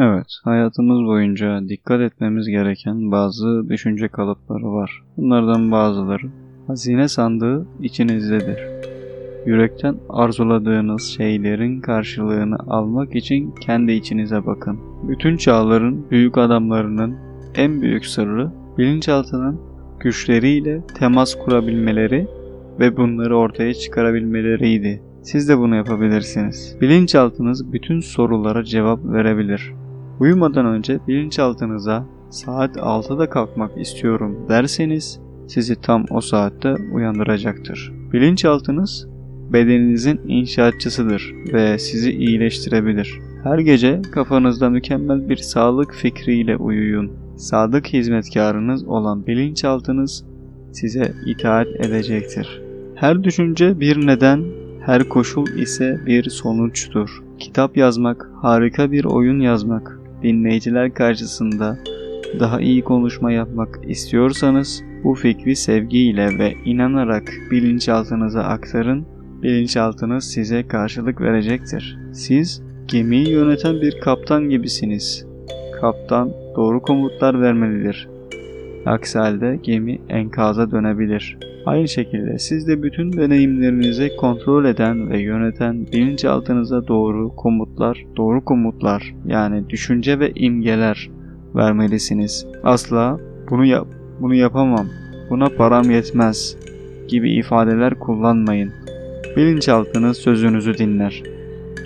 Evet, hayatımız boyunca dikkat etmemiz gereken bazı düşünce kalıpları var. Bunlardan bazıları hazine sandığı içinizdedir. Yürekten arzuladığınız şeylerin karşılığını almak için kendi içinize bakın. Bütün çağların büyük adamlarının en büyük sırrı bilinçaltının güçleriyle temas kurabilmeleri ve bunları ortaya çıkarabilmeleriydi. Siz de bunu yapabilirsiniz. Bilinçaltınız bütün sorulara cevap verebilir. Uyumadan önce bilinçaltınıza saat 6'da kalkmak istiyorum derseniz sizi tam o saatte uyandıracaktır. Bilinçaltınız bedeninizin inşaatçısıdır ve sizi iyileştirebilir. Her gece kafanızda mükemmel bir sağlık fikriyle uyuyun. Sadık hizmetkarınız olan bilinçaltınız size itaat edecektir. Her düşünce bir neden, her koşul ise bir sonuçtur. Kitap yazmak, harika bir oyun yazmak, dinleyiciler karşısında daha iyi konuşma yapmak istiyorsanız bu fikri sevgiyle ve inanarak bilinçaltınıza aktarın. Bilinçaltınız size karşılık verecektir. Siz gemiyi yöneten bir kaptan gibisiniz. Kaptan doğru komutlar vermelidir. Aksi halde gemi enkaza dönebilir. Aynı şekilde siz de bütün deneyimlerinizi kontrol eden ve yöneten bilinçaltınıza doğru komutlar, doğru komutlar yani düşünce ve imgeler vermelisiniz. Asla bunu yap, bunu yapamam, buna param yetmez gibi ifadeler kullanmayın. Bilinçaltınız sözünüzü dinler.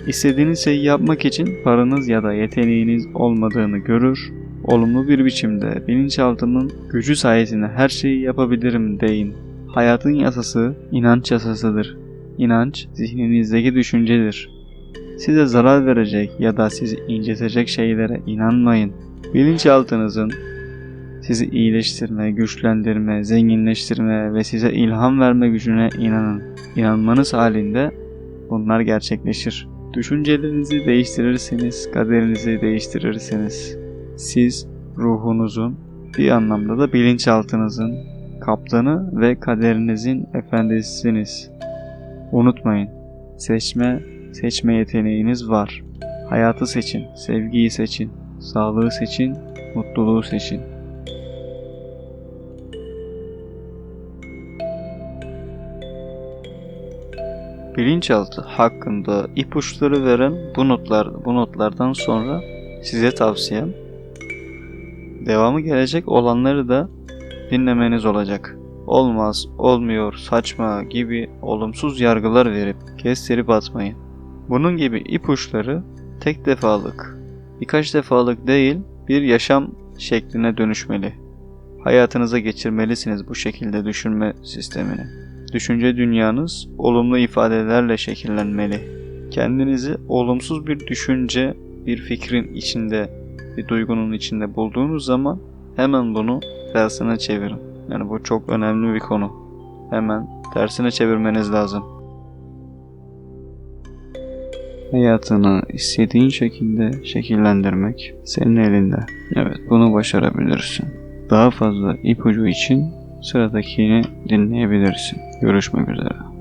İstediğiniz şeyi yapmak için paranız ya da yeteneğiniz olmadığını görür, olumlu bir biçimde bilinçaltımın gücü sayesinde her şeyi yapabilirim deyin. Hayatın yasası inanç yasasıdır. İnanç zihninizdeki düşüncedir. Size zarar verecek ya da sizi incitecek şeylere inanmayın. Bilinçaltınızın sizi iyileştirme, güçlendirme, zenginleştirme ve size ilham verme gücüne inanın. İnanmanız halinde bunlar gerçekleşir. Düşüncelerinizi değiştirirseniz kaderinizi değiştirirsiniz. Siz ruhunuzun bir anlamda da bilinçaltınızın kaptanı ve kaderinizin efendisisiniz. Unutmayın, seçme, seçme yeteneğiniz var. Hayatı seçin, sevgiyi seçin, sağlığı seçin, mutluluğu seçin. Bilinçaltı hakkında ipuçları veren bu notlar bu notlardan sonra size tavsiyem devamı gelecek olanları da dinlemeniz olacak. Olmaz, olmuyor, saçma gibi olumsuz yargılar verip kestirip atmayın. Bunun gibi ipuçları tek defalık, birkaç defalık değil bir yaşam şekline dönüşmeli. Hayatınıza geçirmelisiniz bu şekilde düşünme sistemini. Düşünce dünyanız olumlu ifadelerle şekillenmeli. Kendinizi olumsuz bir düşünce, bir fikrin içinde, bir duygunun içinde bulduğunuz zaman hemen bunu tersine çevirin. Yani bu çok önemli bir konu. Hemen tersine çevirmeniz lazım. Hayatını istediğin şekilde şekillendirmek senin elinde. Evet bunu başarabilirsin. Daha fazla ipucu için sıradakini dinleyebilirsin. Görüşmek üzere.